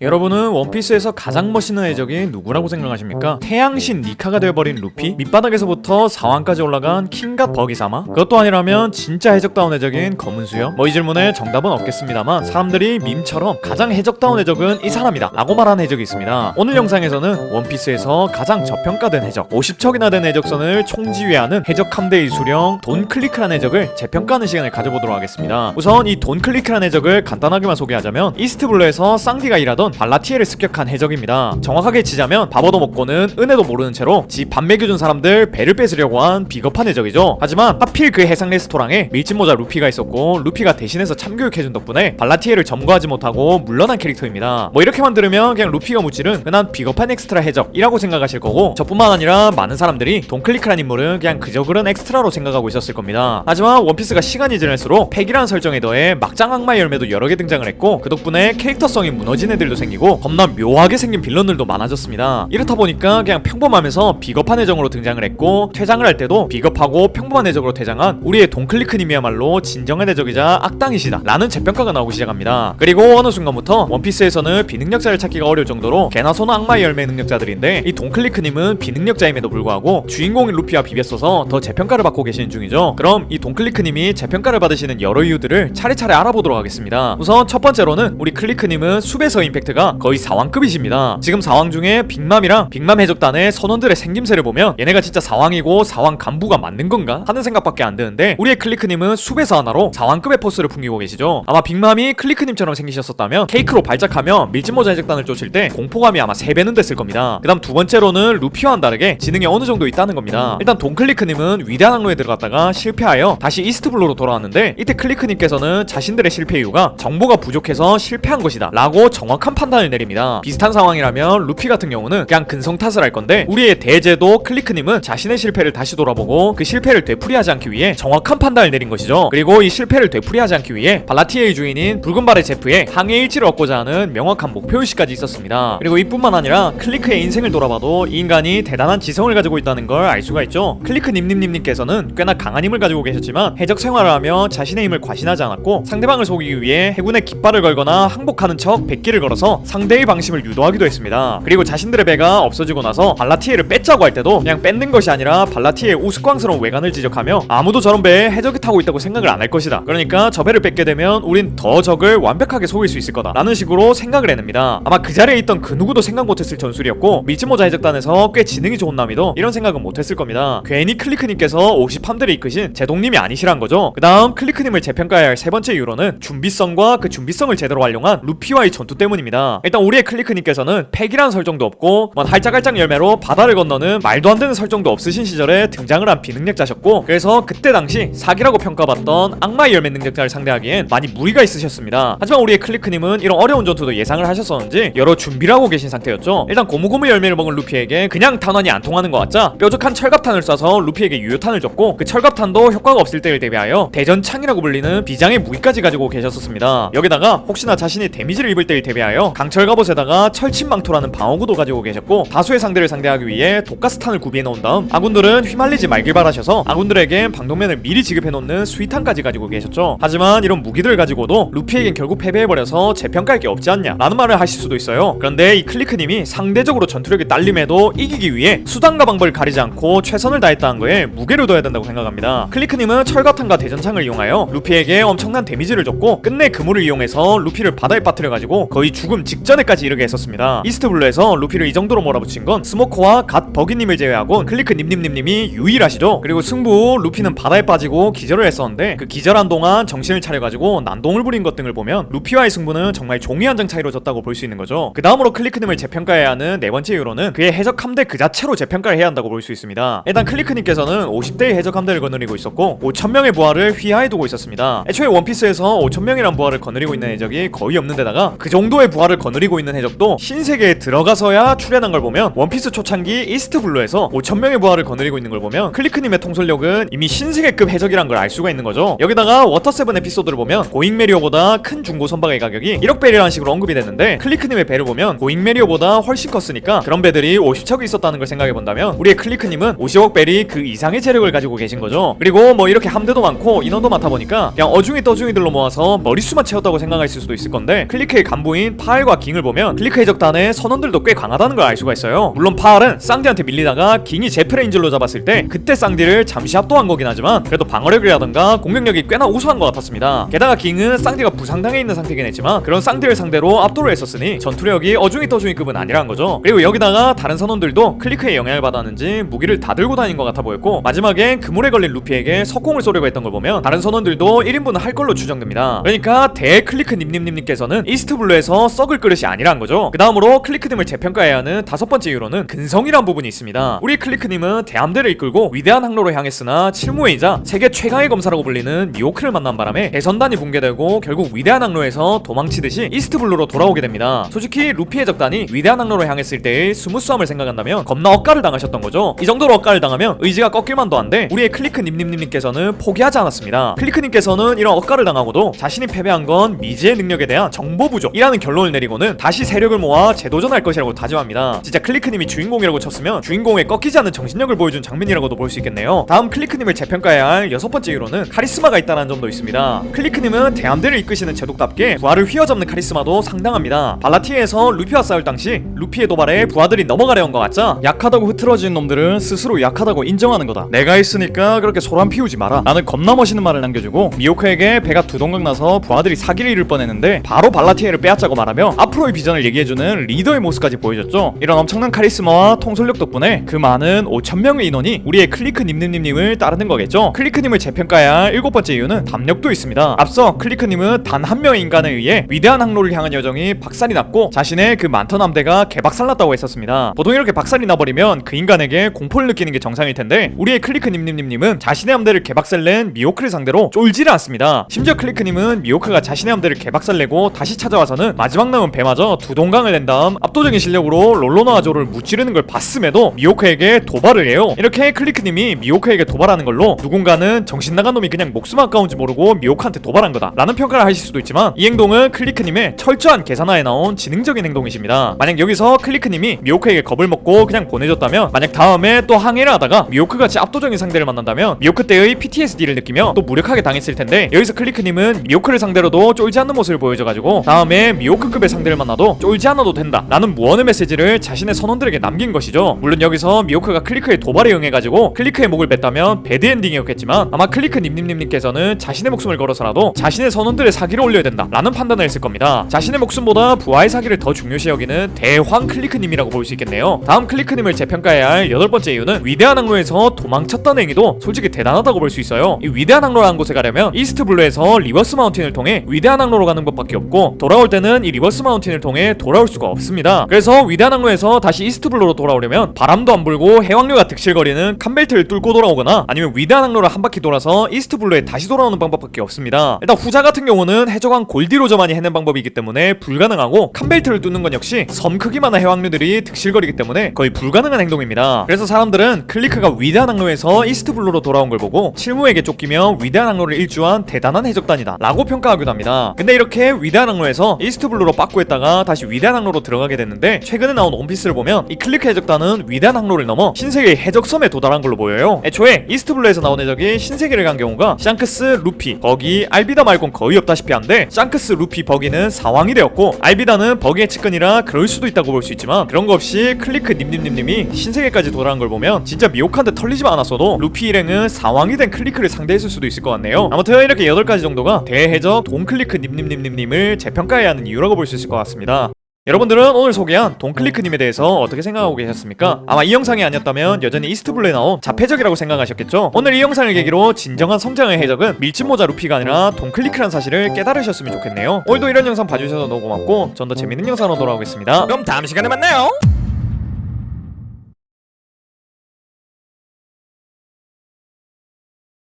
여러분은 원피스에서 가장 멋있는 해적이 누구라고 생각하십니까? 태양신 니카가 되어버린 루피? 밑바닥에서부터 4왕까지 올라간 킹갓 버기사마? 그것도 아니라면 진짜 해적다운 해적인 검은 수염? 뭐 이 질문에 정답은 없겠습니다만 사람들이 밈처럼 가장 해적다운 해적은 이 사람이다 라고 말하는 해적이 있습니다 오늘 영상에서는 원피스에서 가장 저평가된 해적 50척이나 된 해적선을 총지휘하는 해적 함대 이수령 돈 클리크란 해적을 재평가하는 시간을 가져보도록 하겠습니다 우선 이 돈 클리크란 해적을 간단하게만 소개하자면 이스트블루에서 쌍디가 일하던 발라티에를 습격한 해적입니다. 정확하게 치자면 밥 얻어먹고는 은혜도 모르는 채로 지밥 먹여준 사람들 배를 뺏으려고 한 비겁한 해적이죠. 하지만 하필 그 해상 레스토랑에 밀짚모자 루피가 있었고 루피가 대신해서 참교육해준 덕분에 발라티에를 점거하지 못하고 물러난 캐릭터입니다. 뭐 이렇게만 들으면 그냥 루피가 무찌른 흔한 비겁한 엑스트라 해적이라고 생각하실 거고 저뿐만 아니라 많은 사람들이 돈클리크란 인물은 그냥 그저 그런 엑스트라로 생각하고 있었을 겁니다. 하지만 원피스가 시간이 지날수록 팩이라는 설정에 더해 막장 악마 열매도 여러 개 등장을 했고 그 덕분에 캐릭터성이 무너진 애들도 생기고 겁나 묘하게 생긴 빌런들도 많아졌습니다. 이렇다 보니까 그냥 평범하면서 비겁한 해적으로 등장을 했고 퇴장을 할 때도 비겁하고 평범한 해적으로 퇴장한 우리의 돈클리크님이야말로 진정한 해적이자 악당이시다 라는 재평가가 나오기 시작합니다. 그리고 어느 순간부터 원피스에서는 비능력자를 찾기가 어려울 정도로 개나 소나 악마의 열매 능력자들인데 이 돈클리크님은 비능력자임에도 불구하고 주인공인 루피와 비볐어서 더 재평가를 받고 계시는 중이죠. 그럼 이 돈클리크님이 재평가를 받으시는 여러 이유들을 차례차례 알아보도록 하겠습니다. 우선 첫 번째로는 우리 클리크님은 수배서 임팩트 가 거의 4왕급이십니다. 지금 4왕 중에 빅맘이랑 빅맘 해적단의 선원들의 생김새를 보면 얘네가 진짜 4왕이고 4왕 간부가 맞는 건가 하는 생각밖에 안 드는데 우리의 클리크님은 수배서 하나로 4왕급의 포스를 풍기고 계시죠. 아마 빅맘이 클리크님처럼 생기셨었다면 케이크로 발작하며 밀짚모자 해적단을 쫓을 때 공포감이 아마 3배는 됐을 겁니다. 그 다음 두 번째로는 루피와는 다르게 지능이 어느 정도 있다는 겁니다. 일단 돈클리크님은 위대한 항로에 들어갔다가 실패하여 다시 이스트블루로 돌아왔는데 이때 클리크님께서는 자신들의 실패 이유가 정보가 부족해서 실패한 것이다 라고 정확한 판단을 내립니다. 비슷한 상황이라면 루피 같은 경우는 그냥 근성 탓을 할 건데 우리의 대제도 클리크님은 자신의 실패를 다시 돌아보고 그 실패를 되풀이하지 않기 위해 정확한 판단을 내린 것이죠. 그리고 이 실패를 되풀이하지 않기 위해 발라티에의 주인인 붉은발의 제프의 항해 일지를 얻고자 하는 명확한 목표의식까지 있었습니다. 그리고 이뿐만 아니라 클리크의 인생을 돌아봐도 이 인간이 대단한 지성을 가지고 있다는 걸 알 수가 있죠. 클리크 님님님님께서는 꽤나 강한 힘을 가지고 계셨지만 해적 생활을 하며 자신의 힘을 과신하지 않았고 상대방을 속이기 위해 해군에 깃발을 걸거나 항복하는 척 백기를 걸어서 상대의 방심을 유도하기도 했습니다. 그리고 자신들의 배가 없어지고 나서 발라티에를 뺏자고 할 때도 그냥 뺏는 것이 아니라 발라티에의 우스꽝스러운 외관을 지적하며 아무도 저런 배에 해적이 타고 있다고 생각을 안 할 것이다. 그러니까 저 배를 뺏게 되면 우린 더 적을 완벽하게 속일 수 있을 거다. 라는 식으로 생각을 해냅니다. 아마 그 자리에 있던 그 누구도 생각 못했을 전술이었고 미츠모자 해적단에서 꽤 지능이 좋은 남이도 이런 생각은 못했을 겁니다. 괜히 클리크님께서 50함대를 이끄신 제동님이 아니시란 거죠. 그 다음 클리크님을 재평가해야 할 세 번째 이유로는 준비성과 그 준비성을 제대로 활용한 루피와의 전투 때문입니다. 일단 우리의 클리크님께서는 팩이라는 설정도 없고 뭔 할짝할짝 열매로 바다를 건너는 말도 안 되는 설정도 없으신 시절에 등장을 한 비능력자셨고 그래서 그때 당시 사기라고 평가받던 악마의 열매 능력자를 상대하기엔 많이 무리가 있으셨습니다. 하지만 우리의 클리크님은 이런 어려운 전투도 예상을 하셨었는지 여러 준비를 하고 계신 상태였죠. 일단 고무고무 열매를 먹은 루피에게 그냥 탄환이 안 통하는 것 같자 뾰족한 철갑탄을 쏴서 루피에게 유효탄을 줬고 그 철갑탄도 효과가 없을 때를 대비하여 대전창이라고 불리는 비장의 무기까지 가지고 계셨었습니다. 여기다가 혹시나 자신이 데미지를 입을 때를 대비하여 강철 갑옷에다가 철침망토라는 방어구도 가지고 계셨고 다수의 상대를 상대하기 위해 독가스탄을 구비해 놓은 다음 아군들은 휘말리지 말길 바라셔서 아군들에겐 방독면을 미리 지급해 놓는 수위탄까지 가지고 계셨죠. 하지만 이런 무기들을 가지고도 루피에겐 결국 패배해버려서 재평가할 게 없지 않냐 라는 말을 하실 수도 있어요. 그런데 이 클리크님이 상대적으로 전투력이 딸림에도 이기기 위해 수단과 방법을 가리지 않고 최선을 다했다는 거에 무게를 둬야 된다고 생각합니다. 클리크님은 철갑탄과 대전창을 이용하여 루피에게 엄청난 데미지를 줬고 끝내 그물을 이용해서 루피를 바다에 빠뜨려 가지고 거의 죽음 직전에까지 이르게 했었습니다. 이스트블루에서 루피를 이 정도로 몰아붙인 건 스모커와 갓 버기님을 제외하곤 클리크 님님님님이 유일하시죠. 그리고 승부 후 루피는 바다에 빠지고 기절을 했었는데 그 기절한 동안 정신을 차려가지고 난동을 부린 것 등을 보면 루피와의 승부는 정말 종이 한 장 차이로 졌다고 볼 수 있는 거죠. 그 다음으로 클리크님을 재평가해야 하는 네 번째 이유로는 그의 해적 함대 그 자체로 재평가를 해야 한다고 볼 수 있습니다. 일단 클리크님께서는 50대의 해적 함대를 거느리고 있었고 5천명의 부하를 휘하에 두고 있었습니다. 애초에 원피스에서 5천명이란 부하를 거느리고 있는 해적이 거의 없는 데다가 그 정도의 부하 를 거느리고 있는 해적도 신세계에 들어가서야 출연한 걸 보면 원피스 초창기 이스트 블루에서 5천명의 부하를 거느리고 있는 걸 보면 클리크님의 통솔력은 이미 신세계급 해적이란 걸 알 수가 있는 거죠. 여기다가 워터세븐 에피소드를 보면 고잉메리오보다 큰 중고 선박의 가격이 1억 배라는 식으로 언급이 됐는데 클리크님의 배를 보면 고잉메리오보다 훨씬 컸으니까 그런 배들이 50척이 있었다는 걸 생각해 본다면 우리의 클리크님은 50억 벨이 그 이상의 체력을 가지고 계신 거죠. 그리고 뭐 이렇게 함대도 많고 인원도 많다 보니까 그냥 어중이 떠중이들로 모아서 머릿수만 채웠다고 생각할 수도 있을 건데 클리크의 간부인 파 알과 깅을 보면 클리크 해적단의 선원들도 꽤 강하다는 걸 알 수가 있어요. 물론 파알은 쌍디한테 밀리다가 깅이 제프레인질로 잡았을 때 그때 쌍디를 잠시 압도한 거긴 하지만 그래도 방어력이라던가 공격력이 꽤나 우수한 것 같았습니다. 게다가 깅은 쌍디가 부상당해 있는 상태긴 했지만 그런 쌍디를 상대로 압도를 했었으니 전투력이 어중이 떠중이급은 아니란 거죠. 그리고 여기다가 다른 선원들도 클리크의 영향을 받았는지 무기를 다 들고 다닌 것 같아 보였고 마지막엔 그물에 걸린 루피에게 석공을 쏘려고 했던 걸 보면 다른 선원들도 1인분은 할 걸로 추정됩니다. 그러니까 대 클리크 님님님님께서는 이스트블루에서 썩을 그릇이 아니란 거죠. 그 다음으로 클리크님을 재평가해야 하는 다섯 번째 이유로는 근성이란 부분이 있습니다. 우리 클리크님은 대함대를 이끌고 위대한 항로로 향했으나 칠무회이자 세계 최강의 검사라고 불리는 미오크를 만난 바람에 대선단이 붕괴되고 결국 위대한 항로에서 도망치듯이 이스트블루로 돌아오게 됩니다. 솔직히 루피의 적단이 위대한 항로로 향했을 때의 스무스함을 생각한다면 겁나 억가를 당하셨던 거죠. 이 정도로 억가를 당하면 의지가 꺾일만도 한데 우리의 클리크 님님님님께서는 포기하지 않았습니다. 클리크님께서는 이런 억가를 당하고도 자신이 패배한 건 미지의 능력에 대한 정보 부족이라는 결론을 내리고는 다시 세력을 모아 재도전할 것이라고 다짐합니다. 진짜 클리크님이 주인공이라고 쳤으면 주인공의 꺾이지 않는 정신력을 보여준 장면이라고도 볼 수 있겠네요. 다음 클리크님을 재평가해야 할 여섯 번째 이유로는 카리스마가 있다는 점도 있습니다. 클리크님은 대함대를 이끄시는 제독답게 부하를 휘어잡는 카리스마도 상당합니다. 발라티에서 루피와 싸울 당시 루피의 도발에 부하들이 넘어가려 한것 같자 약하다고 흐트러진 놈들은 스스로 약하다고 인정하는 거다. 내가 있으니까 그렇게 소란 피우지 마라. 나는 겁나 멋있는 말을 남겨주고 미오크에게 배가 두 동강 나서 부하들이 사기를 이룰 뻔했는데 바로 발라티에를 빼앗자고 말하며 앞으로의 비전을 얘기해주는 리더의 모습까지 보여줬죠. 이런 엄청난 카리스마와 통솔력 덕분에 그 많은 5천명의 인원이 우리의 클리크 님님님님을 따르는 거겠죠. 클리크님을 재평가해야 할 일곱 번째 이유는 담력도 있습니다. 앞서 클리크님은 단 한 명의 인간에 의해 위대한 항로를 향한 여정이 박살이 났고 자신의 그 많던 함대가 개박살났다고 했었습니다. 보통 이렇게 박살이 나버리면 그 인간에게 공포를 느끼는 게 정상일 텐데 우리의 클리크 님님님님은 자신의 함대를 개박살낸 미오크를 상대로 쫄지를 않습니다. 심지어 클리크님은 미오크가 자신의 함대를 개박살내고 다시 찾아와서는 마지막 남은 배마저 두 동강을 낸 다음 압도적인 실력으로 롤로나 아조를 무찌르는 걸 봤음에도 미오크에게 도발을 해요. 이렇게 클리크님이 미오크에게 도발하는 걸로 누군가는 정신 나간 놈이 그냥 목숨 아까운지 모르고 미오크한테 도발한 거다 라는 평가를 하실 수도 있지만 이 행동은 클리크님의 철저한 계산하에 나온 지능적인 행동이십니다. 만약 여기서 클리크님이 미오크에게 겁을 먹고 그냥 보내줬다면 만약 다음에 또 항해를 하다가 미오크같이 압도적인 상대를 만난다면 미오크 때의 PTSD를 느끼며 또 무력하게 당했을 텐데 여기서 클리크님은 미오크를 상대로도 쫄지 않는 모습을 보여줘가지고 다음에 미오크 급의 상대를 만나도 쫄지 않아도 된다. 라는 무언의 메시지를 자신의 선원들에게 남긴 것이죠. 물론 여기서 미오크가 클리크의 도발에 응해가지고 클리크의 목을 뺐다면 배드엔딩이었겠지만 아마 클리크 님님님님께서는 자신의 목숨을 걸어서라도 자신의 선원들의 사기를 올려야 된다 라는 판단을 했을 겁니다. 자신의 목숨보다 부하의 사기를 더 중요시 여기는 대황 클리크님이라고 볼 수 있겠네요. 다음 클리크님을 재평가해야 할 여덟 번째 이유는 위대한 항로에서 도망쳤던 행위도 솔직히 대단하다고 볼 수 있어요. 이 위대한 항로라는 곳에 가려면 이스트 블루에서 리버스 마운틴을 통해 위대한 항로로 가는 것밖에 없고 돌아올 때는 이 리버스 마운틴을 통해 돌아올 수가 없습니다. 그래서 위대한 항로에서 다시 이스트블루로 돌아오려면 바람도 안 불고 해왕류가 득실거리는 칸벨트를 뚫고 돌아오거나 아니면 위대한 항로를 한 바퀴 돌아서 이스트블루에 다시 돌아오는 방법밖에 없습니다. 일단 후자 같은 경우는 해적왕 골디로저만이 해낸 방법이기 때문에 불가능하고 칸벨트를 뚫는 건 역시 섬 크기만한 해왕류들이 득실거리기 때문에 거의 불가능한 행동입니다. 그래서 사람들은 클리크가 위대한 항로에서 이스트블루로 돌아온 걸 보고 칠무에게 쫓기며 위대한 항로를 일주한 대단한 해적단이다 라고 평가하기도 합니다. 근데 이렇게 위대한 항로에서 이스트블 루로 빠꾸했다가 다시 위대한 항로로 들어가게 됐는데 최근에 나온 원피스를 보면 이 클리크 해적단은 위대한 항로를 넘어 신세계의 해적섬에 도달한 걸로 보여요. 애초에 이스트블루에서 나온 해적이 신세계를 간 경우가 샹크스, 루피, 버기, 알비다 말곤 거의 없다시피 한데 샹크스, 루피, 버기는 사왕이 되었고 알비다는 버기의 측근이라 그럴 수도 있다고 볼 수 있지만 그런 거 없이 클리크 님님님님이 신세계까지 도달한 걸 보면 진짜 미혹한데 털리지만 않았어도 루피 일행은 사왕이 된 클리크를 상대했을 수도 있을 것 같네요. 아무튼 이렇게 8가지 정도가 대해적 동클리크 님님님님님을 재평가해야 하는 이유라고 볼 수 있을 것 같습니다 여러분들은 오늘 소개한 동클리크님에 대해서 어떻게 생각하고 계셨습니까? 아마 이 영상이 아니었다면 여전히 이스트블루에 나온 자폐적이라고 생각하셨겠죠? 오늘 이 영상을 계기로 진정한 성장의 해적은 밀짚모자 루피가 아니라 동클리크란 사실을 깨달으셨으면 좋겠네요 오늘도 이런 영상 봐주셔서 너무 고맙고 전 더 재밌는 영상으로 돌아오겠습니다 그럼 다음 시간에 만나요.